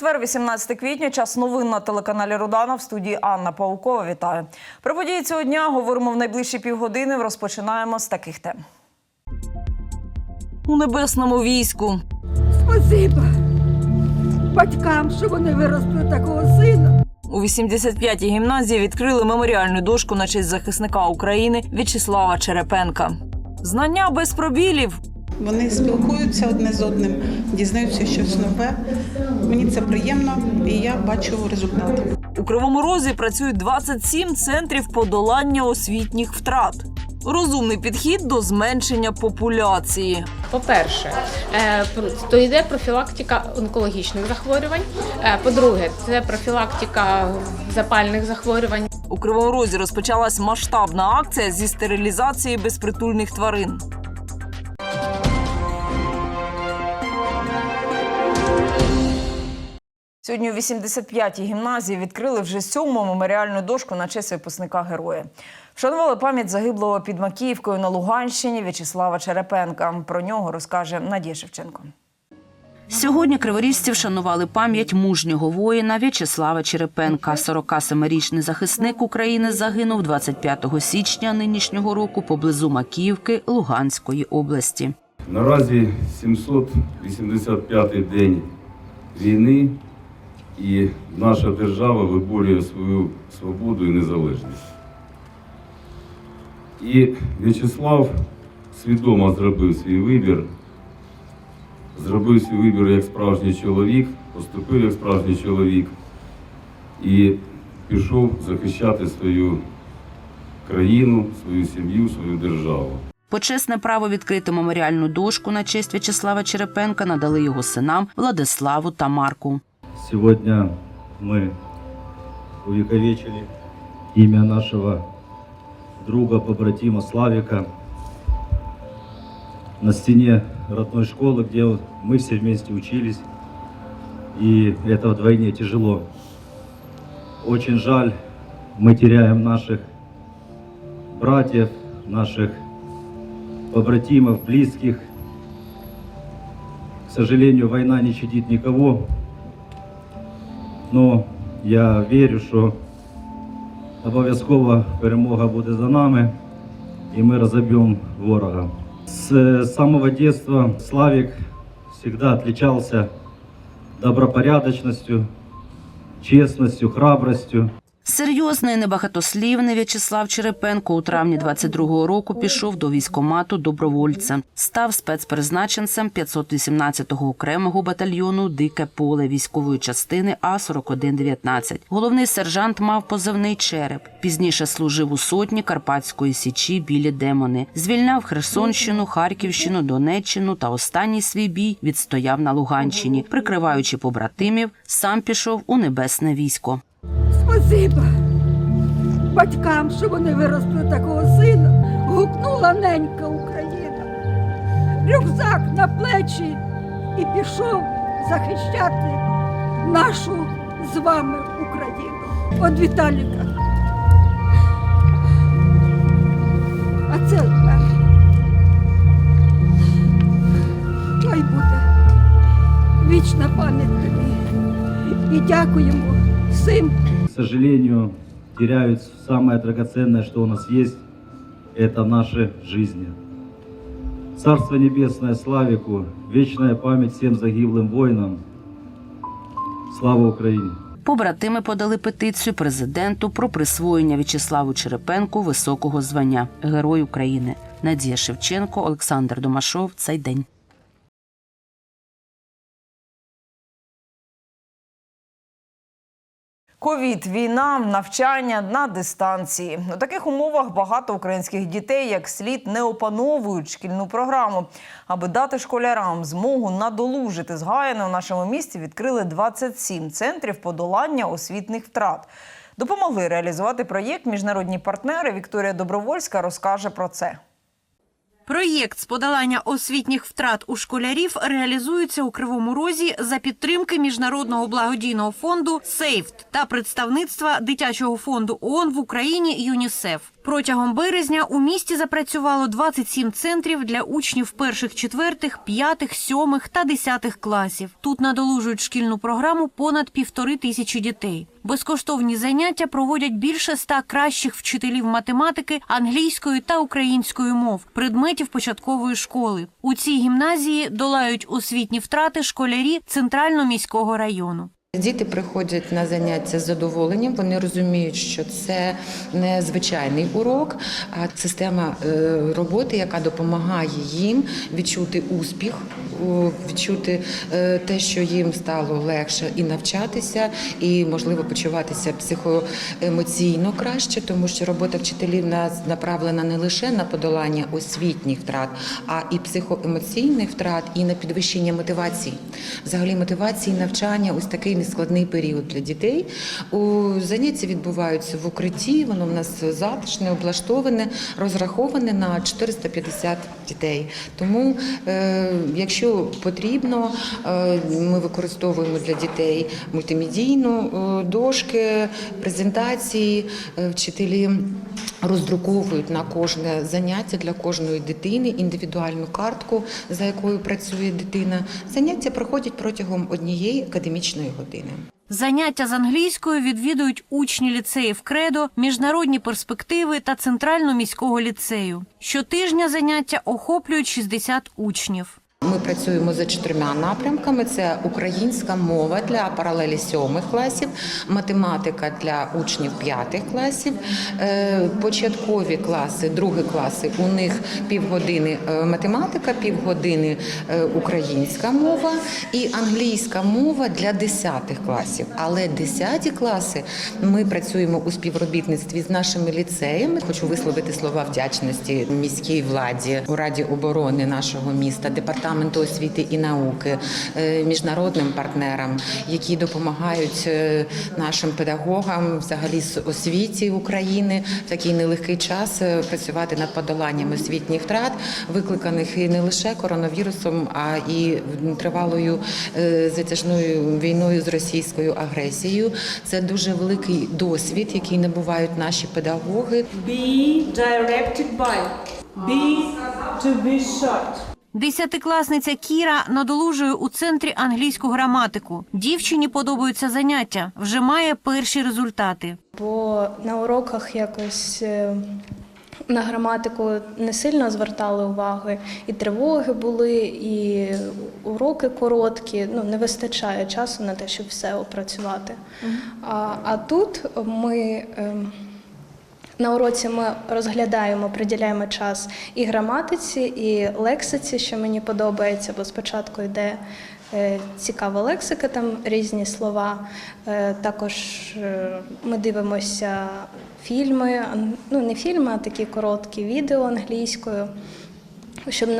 четвер, 18 квітня, час новин на телеканалі Рудана в студії Анна Паукова. Вітаю. Про події цього дня говоримо в найближчі півгодини. Розпочинаємо з таких тем. У небесному війську Спасибо батькам, що вони виросли такого сина. у 85-й гімназії відкрили меморіальну дошку на честь захисника України В'ячеслава Черепенка. Знання без пробілів Вони спілкуються одне з одним, дізнаються щось нове. Мені це приємно, і я бачу результат. У Кривому Розі працюють 27 центрів подолання освітніх втрат. Розумний підхід до зменшення популяції. По-перше, е, то йде профілактика онкологічних захворювань. Е, По-друге, це профілактика запальних захворювань. У Кривому Розі розпочалась масштабна акція зі стерилізації безпритульних тварин. Сьогодні у 85-й гімназії відкрили вже сьому меморіальну дошку на честь випускника героя. Вшанували пам'ять загиблого під Макіївкою на Луганщині В'ячеслава Черепенка. Про нього розкаже Надія Шевченко. Сьогодні криворіжці вшанували пам'ять мужнього воїна В'ячеслава Черепенка. 47-річний захисник України загинув 25 січня нинішнього року поблизу Макіївки Луганської області. Наразі 785-й день війни, і наша держава виборює свою свободу і незалежність. І В'ячеслав свідомо зробив свій вибір, зробив свій вибір як справжній чоловік, поступив як справжній чоловік і пішов захищати свою країну, свою сім'ю, свою державу. Почесне право відкрити меморіальну дошку на честь В'ячеслава Черепенка надали його синам Владиславу та Марку. Сегодня мы увековечили имя нашего друга, побратима Славика на стене родной школы, где мы все вместе учились. И это вдвойне тяжело. Очень жаль, мы теряем наших братьев, наших побратимов, близких. К сожалению, война не щадит никого. Ну, я вірю, що обов'язково перемога буде за нами, і ми розоб'ємо ворога. З самого дитинства Славік завжди отличался добропорядочністю, чесністю, храбростью. Серйозний небагатослівний В'ячеслав Черепенко у травні 22-го року пішов до військомату добровольцем. Став спецпризначенцем 518-го окремого батальйону Дике поле військової частини А 4119 Головний сержант мав позивний череп. Пізніше служив у сотні Карпатської січі біля Демони. Звільняв Херсонщину, Харківщину, Донеччину та останній свій бій відстояв на Луганщині, прикриваючи побратимів, сам пішов у небесне військо. Спасибо батькам, що вони виросли такого сина. Гукнула ненька Україна. Рюкзак на плечі і пішов захищати нашу з вами Україну. От Віталіка. А це. Хай буде вічна пам'ять тобі. І дякуємо всім. К сожалению, теряют самое драгоценное, что у нас есть, это наши жизни. Царство Небесное Славику, вечная память всем загиблым воинам. Слава Украине! Побратими подали петицію президенту про присвоєння В'ячеславу Черепенку високого звання Герой України. Надія Шевченко, Олександр Домашов. Цей день. Ковід, війна, навчання на дистанції. У таких умовах багато українських дітей як слід не опановують шкільну програму. Аби дати школярам змогу надолужити згаяне у нашому місті, відкрили 27 центрів подолання освітних втрат. Допомогли реалізувати проєкт міжнародні партнери. Вікторія Добровольська розкаже про це. Проєкт з подолання освітніх втрат у школярів реалізується у Кривому Розі за підтримки міжнародного благодійного фонду «Сейфт» та представництва дитячого фонду ООН в Україні ЮНІСЕФ. Протягом березня у місті запрацювало 27 центрів для учнів перших, четвертих, п'ятих, сьомих та десятих класів. Тут надолужують шкільну програму понад півтори тисячі дітей. Безкоштовні заняття проводять більше ста кращих вчителів математики, англійської та української мов, предметів початкової школи. У цій гімназії долають освітні втрати школярі центрально-міського району. Діти приходять на заняття з задоволенням. Вони розуміють, що це не звичайний урок, а система е, роботи, яка допомагає їм відчути успіх, відчути е, те, що їм стало легше і навчатися, і можливо почуватися психоемоційно краще, тому що робота вчителів нас направлена не лише на подолання освітніх втрат, а і психоемоційних втрат, і на підвищення мотивації. Взагалі мотивації навчання ось такий нескладний період для дітей. У заняття відбуваються в укритті. Воно в нас затишне, облаштоване, розраховане на 450 дітей. Тому, е, потрібно, е, ми використовуємо для дітей мультимедійну е, дошки, презентації. Е, Вчителі роздруковують на кожне заняття для кожної дитини індивідуальну картку, за якою працює дитина. Заняття проходять протягом однієї академічної години. Заняття з англійською відвідують учні ліцеїв Кредо, міжнародні перспективи та центрально-міського ліцею. Щотижня заняття охоплюють 60 учнів. Ми працюємо за чотирма напрямками: це українська мова для паралелі сьомих класів, математика для учнів п'ятих класів, е, початкові класи, другі класи. У них півгодини е, математика, півгодини е, українська мова і англійська мова для десятих класів. Але десяті класи ми працюємо у співробітництві з нашими ліцеями. Хочу висловити слова вдячності міській владі у раді оборони нашого міста, департаменту освіти і науки, е, міжнародним партнерам, які допомагають е, нашим педагогам, взагалі освіті України в такий нелегкий час е, працювати над подоланням освітніх втрат, викликаних і не лише коронавірусом, а і тривалою затяжною війною з російською агресією. Це дуже великий досвід, який набувають наші педагоги. Be directed by. Be to be shot. Десятикласниця Кіра надолужує у центрі англійську граматику. Дівчині подобаються заняття, вже має перші результати. бо на уроках якось е, на граматику не сильно звертали уваги, і тривоги були, і уроки короткі. Ну не вистачає часу на те, щоб все опрацювати. А, а тут ми. На уроці ми розглядаємо, приділяємо час і граматиці, і лексиці, що мені подобається, бо спочатку йде е, цікава лексика, там різні слова. Е, Також е, ми дивимося фільми, ну не фільми, а такі короткі відео англійською. Щоб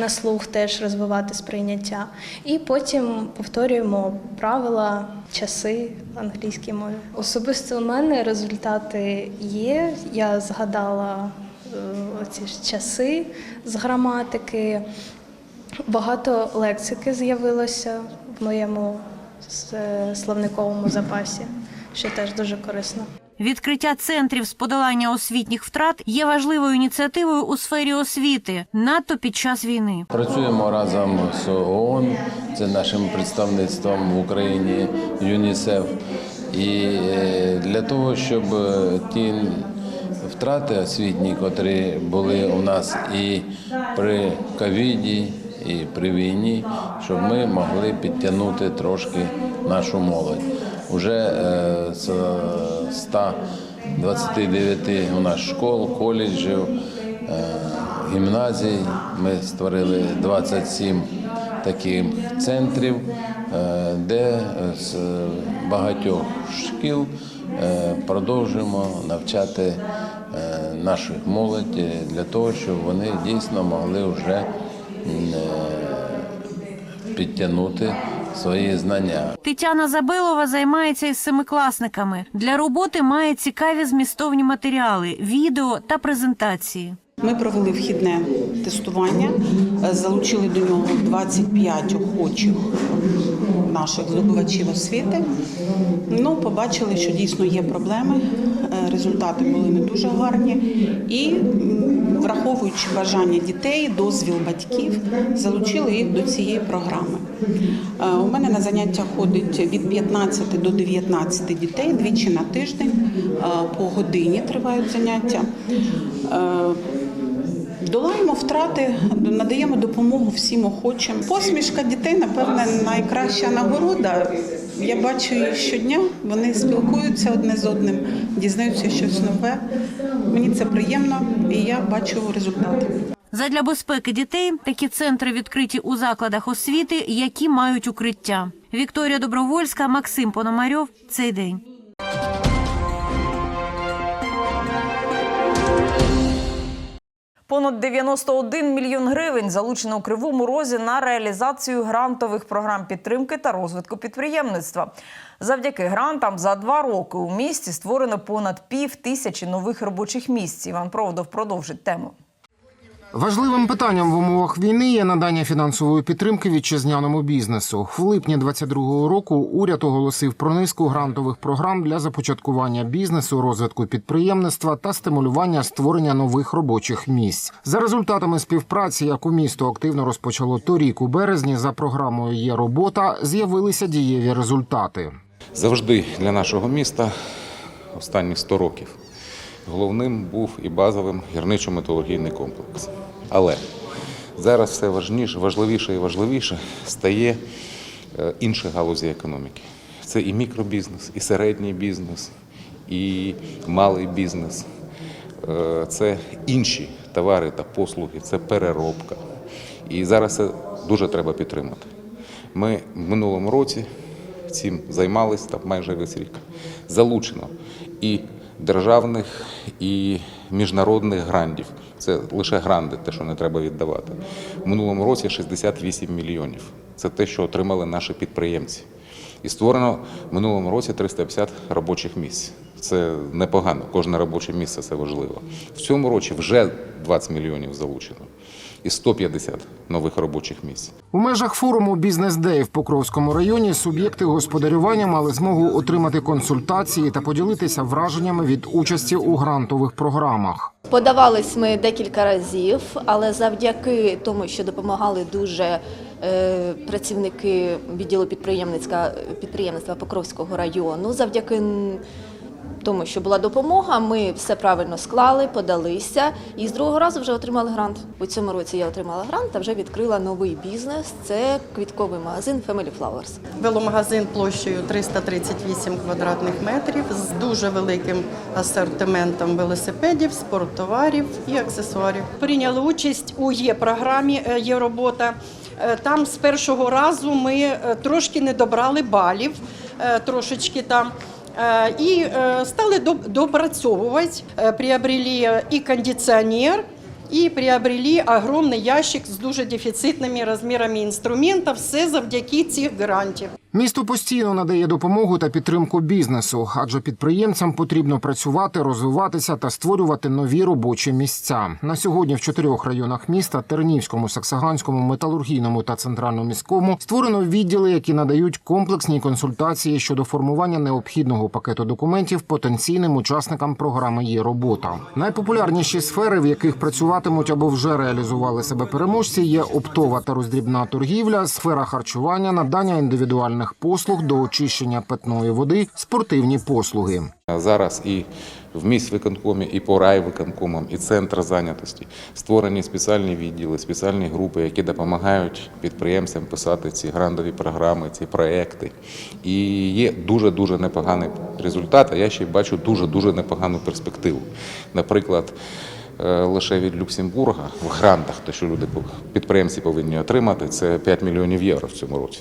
на, слух теж розвивати сприйняття. І потім повторюємо правила, часи англійській мові. Особисто у мене результати є. Я згадала е, ці ж часи з граматики. Багато лексики з'явилося в моєму е, словниковому запасі, що теж дуже корисно. Відкриття центрів з подолання освітніх втрат є важливою ініціативою у сфері освіти, надто під час війни. Працюємо разом з ООН, це нашим представництвом в Україні ЮНІСЕФ. І е, для того, щоб е, ті втрати освітні, котрі були у нас і при ковіді, і при війні, щоб ми могли підтягнути трошки нашу молодь. Уже е, з 129 у нас школ, коледжів, е, гімназій. Ми створили 27 таких центрів, е, де з багатьох шкіл е, продовжуємо навчати е, наших молодь для того, щоб вони дійсно могли вже е, підтягнути свої знання. Тетяна Забилова займається із семикласниками. Для роботи має цікаві змістовні матеріали, відео та презентації. Ми провели вхідне тестування, залучили до нього 25 охочих наших здобувачів освіти. Ну, побачили, що дійсно є проблеми. Е, результати були не дуже гарні. І враховуючи бажання дітей, дозвіл батьків, залучили їх до цієї програми. Е, У мене на заняття ходить від 15 до 19 дітей двічі на тиждень. Е, По годині тривають заняття. Долаємо втрати, надаємо допомогу всім охочим. Посмішка дітей, напевне, найкраща нагорода. Я бачу їх щодня, вони спілкуються одне з одним, дізнаються щось нове. Мені це приємно і я бачу результати. Задля безпеки дітей такі центри відкриті у закладах освіти, які мають укриття. Вікторія Добровольська, Максим Пономарьов. Цей день. Понад 91 мільйон гривень залучено у Кривому Розі на реалізацію грантових програм підтримки та розвитку підприємництва. Завдяки грантам за два роки у місті створено понад пів тисячі нових робочих місць. Іван Проводов продовжить тему. Важливим питанням в умовах війни є надання фінансової підтримки вітчизняному бізнесу. В липні 22-го року уряд оголосив про низку грантових програм для започаткування бізнесу, розвитку підприємництва та стимулювання створення нових робочих місць. За результатами співпраці, яку місто активно розпочало торік у березні, за програмою є робота, з'явилися дієві результати. Завжди для нашого міста останні 100 років головним був і базовим гірничо-металургійний комплекс. Але зараз все важніше, важливіше і важливіше стає е, інші галузі економіки. Це і мікробізнес, і середній бізнес, і малий бізнес. Е, Це інші товари та послуги, це переробка. І зараз це дуже треба підтримати. Ми в минулому році цим займалися майже весь рік. Залучено і державних, і міжнародних грантів. Це лише гранди, те, що не треба віддавати. В минулому році 68 мільйонів. Це те, що отримали наші підприємці. І створено в минулому році 350 робочих місць. Це непогано. Кожне робоче місце це важливо. В цьому році вже 20 мільйонів залучено і 150 нових робочих місць. У межах форуму Бізнес-Дей в Покровському районі суб'єкти господарювання мали змогу отримати консультації та поділитися враженнями від участі у грантових програмах. Подавались ми декілька разів, але завдяки тому, що допомагали дуже е, працівники відділу підприємницька підприємництва Покровського району, завдяки тому, що була допомога, ми все правильно склали, подалися і з другого разу вже отримали грант. У цьому році я отримала грант та вже відкрила новий бізнес. Це квітковий магазин Family Flowers. Веломагазин площею 338 квадратних метрів з дуже великим асортиментом велосипедів, спорттоварів і аксесуарів. Прийняли участь у є-програмі е, є робота. Е, Там з першого разу ми е, трошки не добрали балів, трошечки там. Е, І е, стали допрацьовувати, Е, приобрели і кондиціонер, і приобрели огромний ящик з дуже дефіцитними розмірами інструментів. Все завдяки цих грантів. Місто постійно надає допомогу та підтримку бізнесу, адже підприємцям потрібно працювати, розвиватися та створювати нові робочі місця. На сьогодні в чотирьох районах міста Тернівському, Саксаганському, металургійному та центральному міському створено відділи, які надають комплексні консультації щодо формування необхідного пакету документів потенційним учасникам програми є робота. Найпопулярніші сфери, в яких працюватимуть або вже реалізували себе переможці, є оптова та роздрібна торгівля, сфера харчування, надання індивідуальних послуг до очищення питної води, спортивні послуги. Зараз і в міськвиконкомі, і по райвиконкомам, і центр зайнятості створені спеціальні відділи, спеціальні групи, які допомагають підприємцям писати ці грантові програми, ці проекти. І є дуже дуже непоганий результат. А я ще бачу дуже дуже непогану перспективу. Наприклад. е, Лише від Люксембурга в грантах, те, що люди підприємці повинні отримати, це 5 мільйонів євро в цьому році.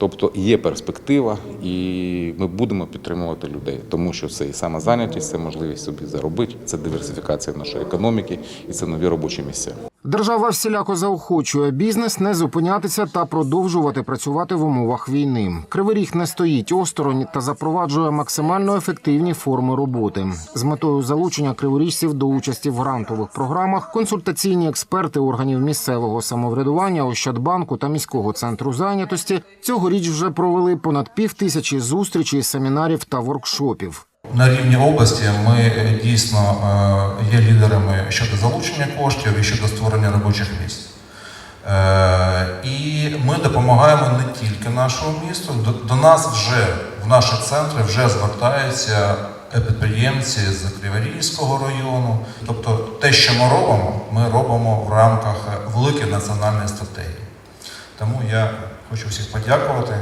Тобто є перспектива, і ми будемо підтримувати людей, тому що це і самозайнятість, це можливість собі заробити, це диверсифікація нашої економіки і це нові робочі місця. Держава всіляко заохочує бізнес не зупинятися та продовжувати працювати в умовах війни. Кривий ріг не стоїть осторонь та запроваджує максимально ефективні форми роботи з метою залучення криворіжців до участі в грантових програмах. Консультаційні експерти органів місцевого самоврядування, Ощадбанку та міського центру зайнятості цьогоріч вже провели понад пів тисячі зустрічей, семінарів та воркшопів. На рівні області ми е, дійсно е, є лідерами щодо залучення коштів і щодо створення робочих місць. Е, І ми допомагаємо не тільки нашому місту. До, нас вже в наші центри вже звертаються підприємці з Криворізького району. Тобто те, що ми робимо, ми робимо в рамках великої національної стратегії. Тому я хочу всіх подякувати.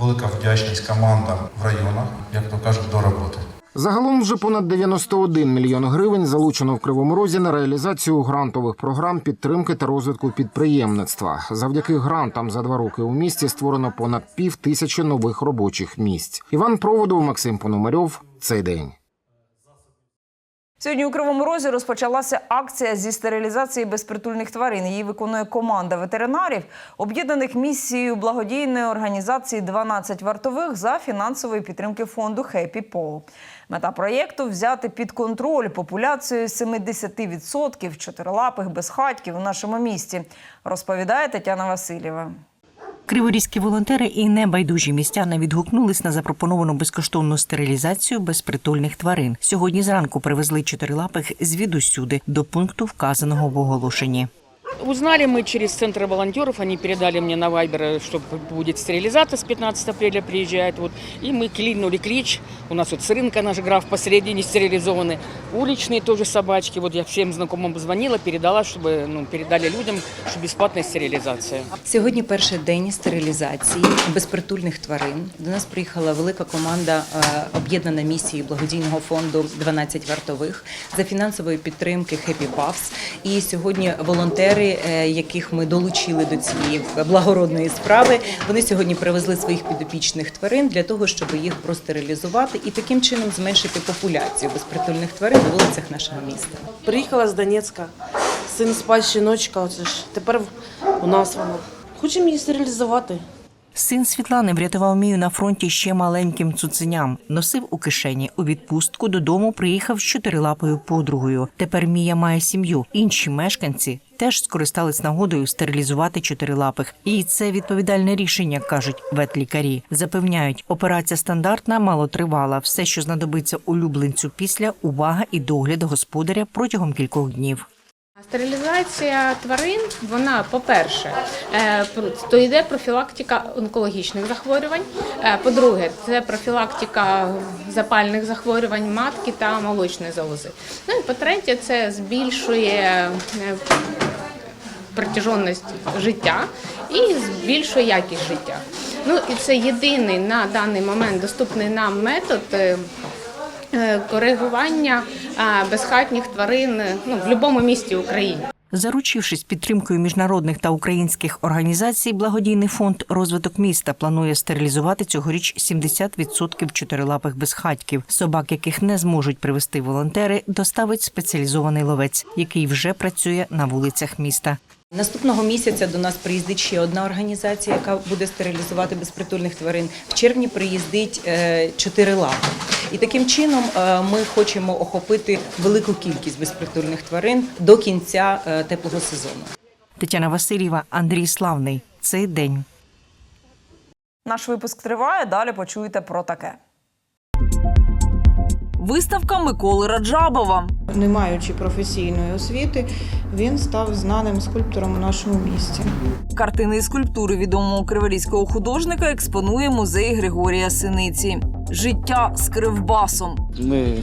Велика вдячність командам в районах, як то кажуть, до роботи. Загалом вже понад 91 мільйон гривень залучено в Кривому Розі на реалізацію грантових програм підтримки та розвитку підприємництва. Завдяки грантам за два роки у місті створено понад пів тисячі нових робочих місць. Іван Проводов, Максим Пономарьов. Цей день. Сьогодні у Кривому Розі розпочалася акція зі стерилізації безпритульних тварин. Її виконує команда ветеринарів, об'єднаних місією благодійної організації «12 вартових за фінансової підтримки фонду «Хеппі Пол». Мета проєкту взяти під контроль популяцію 70% чотирилапих безхатьків у нашому місті, розповідає Тетяна Васильєва. Криворізькі волонтери і небайдужі містяни відгукнулись на запропоновану безкоштовну стерилізацію безпритульних тварин. Сьогодні зранку привезли чотирилапих звідусюди до пункту, вказаного в оголошенні. Узнали мы через центр волонтеров, они передали мне на Вайбер, что будет стерилизация с 15 апреля приезжает. Вот, и мы кликнули клич. У нас вот с рынка наш граф посредине стерилизованы. Уличные тоже собачки. Вот я всем знакомым звонила, передала, чтобы ну, передали людям, что бесплатная стерилизация. Сьогодні перший день стерилізації безпритульних тварин. До нас приїхала велика команда е, об'єднана місією благодійного фонду «12 вартових за фінансової підтримки Happy Puffs. І сьогодні волонтери, е, яких ми долучили до цієї благородної справи, вони сьогодні привезли своїх підопічних тварин для того, щоб їх простерилізувати і таким чином зменшити популяцію безпритульних тварин на вулицях нашого міста. Приїхала з Донецька, син спав, щіночка, оце ж тепер у нас вона. Хочемо її стерилізувати. Син Світлани врятував Мію на фронті ще маленьким цуценям. Носив у кишені. У відпустку додому приїхав з чотирилапою подругою. Тепер Мія має сім'ю. Інші мешканці теж скористались нагодою стерилізувати чотирилапих. І це відповідальне рішення, кажуть ветлікарі. Запевняють, операція стандартна, малотривала. Все, що знадобиться улюбленцю після увага і догляд господаря протягом кількох днів. Стерилізація тварин, вона, по-перше, е, то йде профілактика онкологічних захворювань. Е, По-друге, це профілактика запальних захворювань матки та молочної залози. Ну і по-третє, це збільшує е, протяжність життя і збільшує якість життя. Ну і це єдиний на даний момент доступний нам метод. Е, Коригування безхатніх тварин е, ну, в будь-якому місті України. Заручившись підтримкою міжнародних та українських організацій, благодійний фонд розвиток міста планує стерилізувати цьогоріч 70% чотирилапих безхатьків. Собак, яких не зможуть привезти волонтери, доставить спеціалізований ловець, який вже працює на вулицях міста. Наступного місяця до нас приїздить ще одна організація, яка буде стерилізувати безпритульних тварин. В червні приїздить е, чотири лапи. І таким чином е, ми хочемо охопити велику кількість безпритульних тварин до кінця е, теплого сезону. Тетяна Васильєва, Андрій Славний. Цей день. Наш випуск триває. Далі почуєте про таке. Виставка Миколи Раджабова. Не маючи професійної освіти, він став знаним скульптором у нашому місті. Картини і скульптури відомого криворізького художника експонує музей Григорія Синиці. Життя з кривбасом. Ми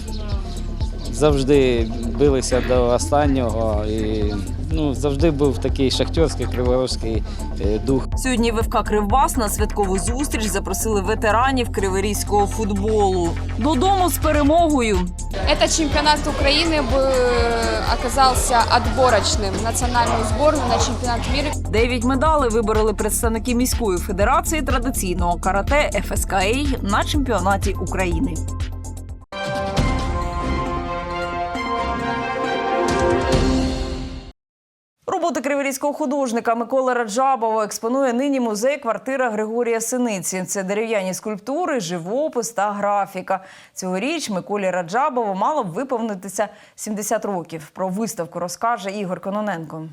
завжди билися до останнього і ну, завжди був такий шахтерський криворізький е, дух. Сьогодні ВФК Кривбас на святкову зустріч запросили ветеранів криворізького футболу. Додому з перемогою. Этот чемпионат Украины бы оказался отборочным в национальную сборную на чемпионат мира. Дев'ять медалей вибороли представники міської федерації традиційного карате ФСКА на чемпіонаті України. Роботи криворізького художника Миколи Раджабова експонує нині музей квартира Григорія Синиці. Це дерев'яні скульптури, живопис та графіка. Цьогоріч Миколі Раджабову мало б виповнитися 70 років. Про виставку розкаже Ігор Кононенко.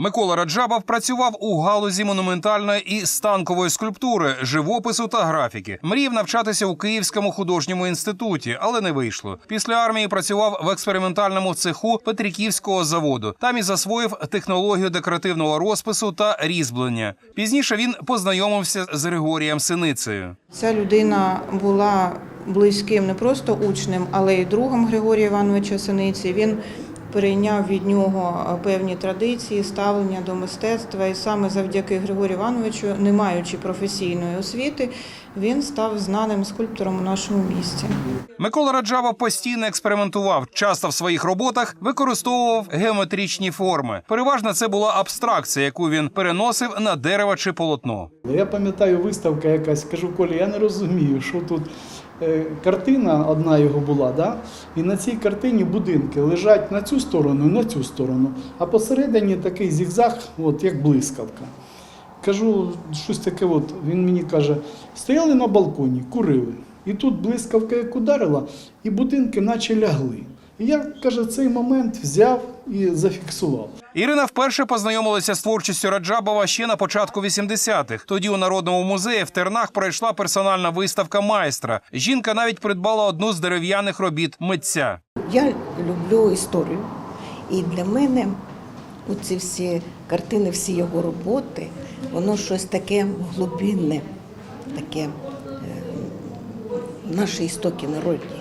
Микола Раджабов працював у галузі монументальної і станкової скульптури, живопису та графіки. Мріяв навчатися у Київському художньому інституті, але не вийшло. Після армії працював в експериментальному цеху Петриківського заводу. Там і засвоїв технологію декоративного розпису та різьблення. Пізніше він познайомився з Григорієм Синицею. Ця людина була близьким не просто учнем, але й другом Григорія Івановича Синиці. Він перейняв від нього е, певні традиції, ставлення до мистецтва, і саме завдяки Григорію Івановичу, не маючи професійної освіти, він став знаним скульптором у нашому місті. Микола Раджаба постійно експериментував. Часто в своїх роботах використовував геометричні форми. Переважно це була абстракція, яку він переносив на дерево чи полотно. Ну, Я пам'ятаю, виставка якась, кажу, Колі, я не розумію, що тут картина одна його була, да? і на цій картині будинки лежать на цю сторону і на цю сторону, а посередині такий зігзаг, от, як блискавка. Кажу, щось таке, от, він мені каже, стояли на балконі, курили. І тут блискавка як ударила, і будинки наче лягли. І я, каже, цей момент взяв і зафіксував. Ірина вперше познайомилася з творчістю Раджабова ще на початку 80-х. Тоді у народному музеї в Тернах пройшла персональна виставка майстра. Жінка навіть придбала одну з дерев'яних робіт митця. Я люблю історію. І для мене оці всі картини, всі його роботи, воно щось таке глибинне, таке е, наші істоки народні.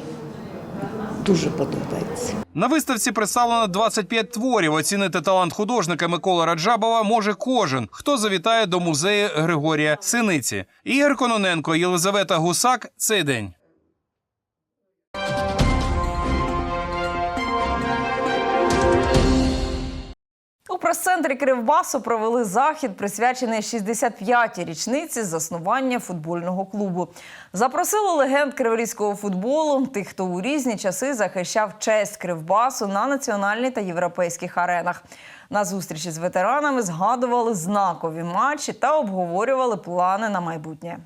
Дуже подобається. На виставці представлено 25 творів. Оцінити талант художника Миколи Раджабова може кожен, хто завітає до музею Григорія Синиці. Ігор Кононенко, Єлизавета Гусак. Цей день. Прес-центрі Кривбасу провели захід, присвячений 65-й річниці заснування футбольного клубу. Запросили легенд криворізького футболу, тих, хто у різні часи захищав честь Кривбасу на національній та європейських аренах. На зустрічі з ветеранами згадували знакові матчі та обговорювали плани на майбутнє.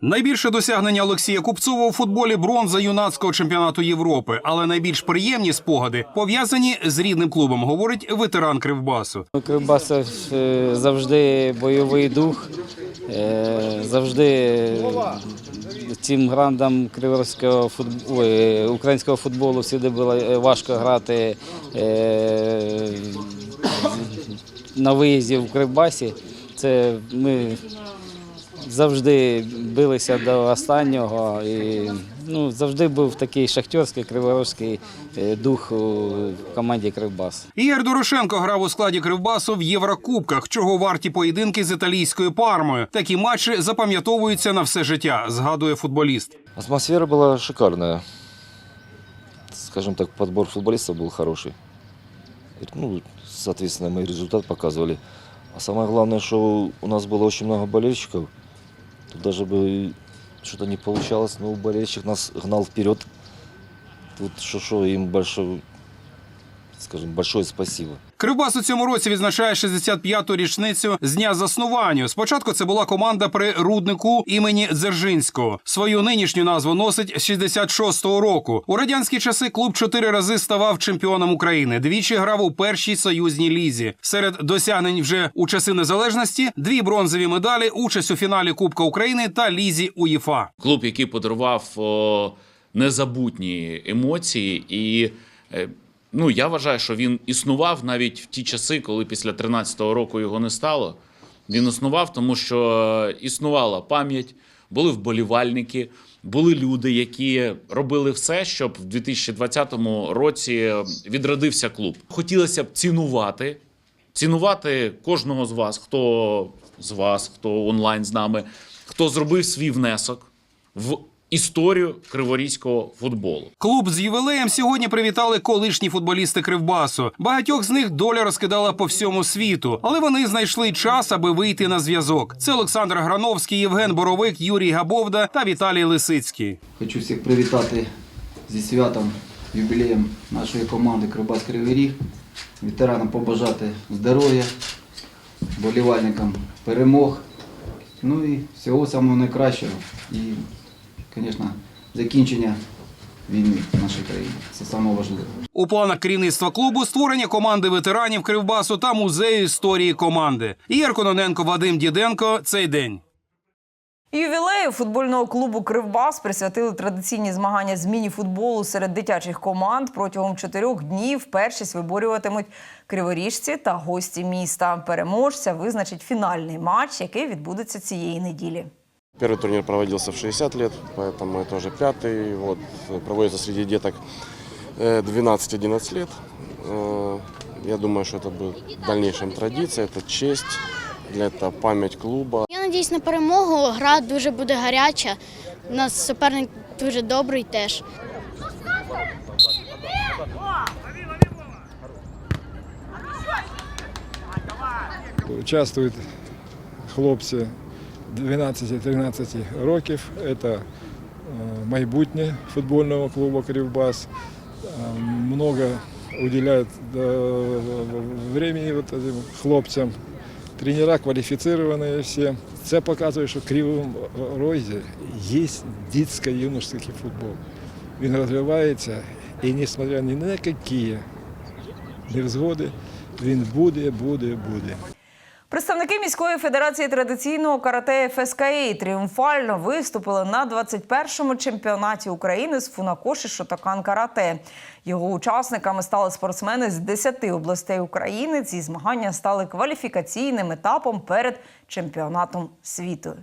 Найбільше досягнення Олексія Купцова у футболі бронза юнацького чемпіонату Європи, але найбільш приємні спогади пов'язані з рідним клубом, говорить ветеран Кривбасу. Кривбаса завжди бойовий дух, е, завжди цим грандам криворізького футболу, українського футболу всюди було е, важко грати е, на виїзді в Кривбасі. Це ми завжди билися до останнього і ну, завжди був такий шахтерський криворізький е, дух у команді Кривбас. Ігор Дорошенко грав у складі Кривбасу в Єврокубках, чого варті поєдинки з італійською пармою. Такі матчі запам'ятовуються на все життя, згадує футболіст. Атмосфера была шикарная. Скажем так, подбор футболистов был хороший. Ну, соответственно, мы результат показывали. А самое главное, что у нас было очень много болельщиков. Тут даже бы что-то не получалось, но болельщик нас гнал вперед. Тут что-что, им большое, скажем, большое спасибо. Кривбас у цьому році відзначає 65-ту річницю з дня заснування. Спочатку це була команда при руднику імені Дзержинського. Свою нинішню назву носить з 66-го року. У радянські часи клуб чотири рази ставав чемпіоном України. Двічі грав у першій союзній лізі. Серед досягнень вже у часи незалежності дві бронзові медалі, участь у фіналі Кубка України та лізі УЄФА. клуб, який подарував о, незабутні емоції, і е, ну я вважаю, що він існував навіть в ті часи, коли після 13-го року його не стало. Він існував, тому що існувала пам'ять, були вболівальники, були люди, які робили все, щоб в 2020 році відродився клуб. Хотілося б цінувати, цінувати кожного з вас, хто з вас, хто онлайн з нами, хто зробив свій внесок в історію криворізького футболу. Клуб з ювілеєм сьогодні привітали колишні футболісти Кривбасу. Багатьох з них доля розкидала по всьому світу, але вони знайшли час, аби вийти на зв'язок. Це Олександр Грановський, Євген Боровик, Юрій Габовда та Віталій Лисицький. Хочу всіх привітати зі святом, юбілеєм нашої команди Кривбас Кривий Ріг. Ветеранам побажати здоров'я, болівальникам перемог. Ну і всього самого найкращого. І, звісно, закінчення війни в нашій країні. Це саме важливе. У планах керівництва клубу створення команди ветеранів Кривбасу та музею історії команди. Ігор Кононенко, Вадим Діденко. Цей день. Ювілею футбольного клубу Кривбас присвятили традиційні змагання з міні-футболу серед дитячих команд. Протягом чотирьох днів першість виборюватимуть криворіжці та гості міста. Переможця визначить фінальний матч, який відбудеться цієї неділі. Первый турнир проводился в 60 лет, поэтому это уже пятый. Вот, проводится среди деток э, 12-11 лет. Э, Я думаю, что это будет в дальнейшем традиция, это честь, для это память клуба. Я надіюсь на перемогу. Гра дуже буде гаряча. У нас суперник дуже добрий теж. Участвують хлопці 12-13 років. Це е, майбутнє футбольного клубу Кривбас. Е, Много уделяють е, времени вот этим хлопцям. Тренера кваліфіціровані всі. Це показує, що в Кривому Розі є дитсько-юношський футбол. Він розвивається і, несмотря ні на які невзгоди, він буде, буде, буде. Представники міської федерації традиційного карате ФСКІ тріумфально виступили на 21-му чемпіонаті України з фунакоші Шотокан карате. Його учасниками стали спортсмени з 10 областей України. Ці змагання стали кваліфікаційним етапом перед чемпіонатом світу.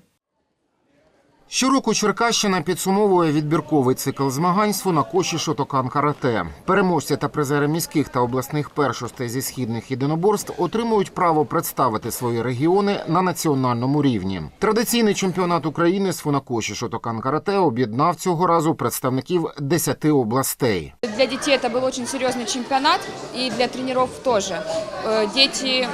Щороку Черкащина підсумовує відбірковий цикл змагань з фунакоші Шотокан карате. Переможці та призери міських та обласних першостей зі східних єдиноборств отримують право представити свої регіони на національному рівні. Традиційний чемпіонат України з фунакоші Шотокан карате об'єднав цього разу представників 10 областей. Для детей это был очень серьезный чемпионат, и для тренеров тоже. Э, Дети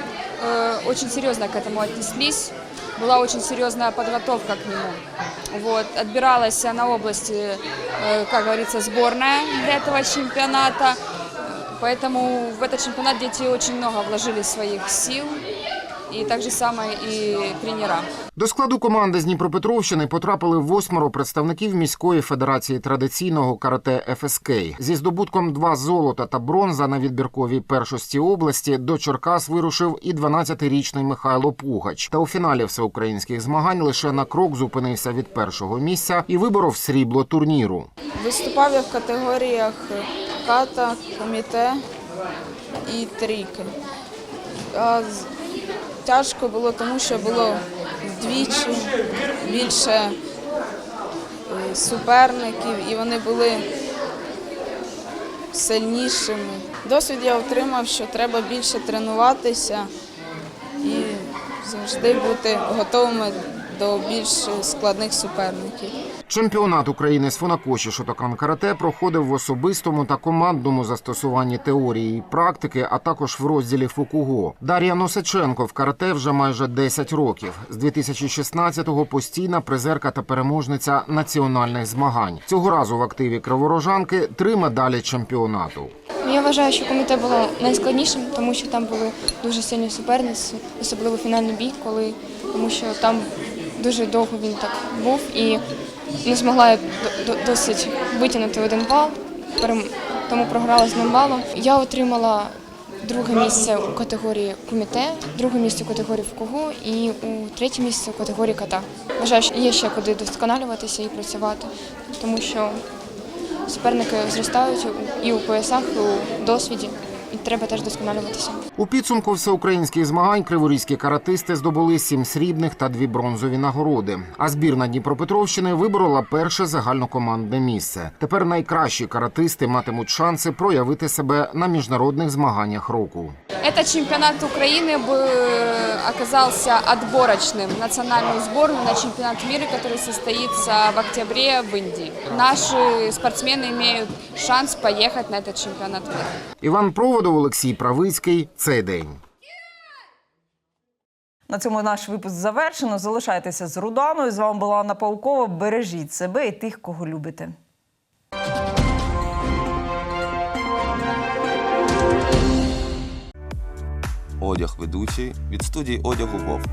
э, очень серьезно к этому отнеслись. Была очень серьезная подготовка к нему. Вот. Отбиралась на области, э, как говорится, сборная для этого чемпионата. Поэтому в этот чемпионат дети очень много вложили своих сил. И так же самое и тренера. До складу команди з Дніпропетровщини потрапили восьмеро представників міської федерації традиційного карате ФСК. Зі здобутком два золота та бронза на відбірковій першості області до Черкас вирушив і 12-річний Михайло Пугач. Та у фіналі всеукраїнських змагань лише на крок зупинився від першого місця і виборов срібло турніру. Виступав я в категоріях ката, коміте і трійки. А Тяжко було, тому що було вдвічі більше е, суперників, і вони були сильнішими. Досвід я отримав, що треба більше тренуватися і завжди бути готовими до більш складних суперників. Чемпіонат України з фунакоші Шотокан карате проходив в особистому та командному застосуванні теорії і практики, а також в розділі Фукуго. Дар'я Носиченко в карате вже майже 10 років. З 2016-го постійна призерка та переможниця національних змагань. Цього разу в активі криворожанки три медалі чемпіонату. Я вважаю, що комітет було найскладнішим, тому що там були дуже сильні суперниці, особливо фінальний бій, коли тому що там дуже довго він так був і не змогла досить витягнути один бал, тому програла з одним балом. Я отримала друге місце у категорії куміте, друге місце у категорії ФКУ і у третє місце у категорії ката. Вважаю, що є ще куди досконалюватися і працювати, тому що суперники зростають і у поясах, і у досвіді, і треба теж досконалюватися. У підсумку всеукраїнських змагань криворізькі каратисти здобули сім срібних та дві бронзові нагороди. А збірна Дніпропетровщини виборола перше загальнокомандне місце. Тепер найкращі каратисти матимуть шанси проявити себе на міжнародних змаганнях року. Этот чемпионат Украины бы оказался отборочным в национальную сборную на чемпионат мира, который состоится в октябре в Индии. Наши спортсмены имеют шанс поехать на этот чемпионат мира. Іван Проводов, Олексій Правицький. Цей день. На цьому наш випуск завершено. Залишайтеся з Руданою. З вами була Анна Паукова. Бережіть себе і тих, кого любите. Одяг ведучий від студії одягу Вовк.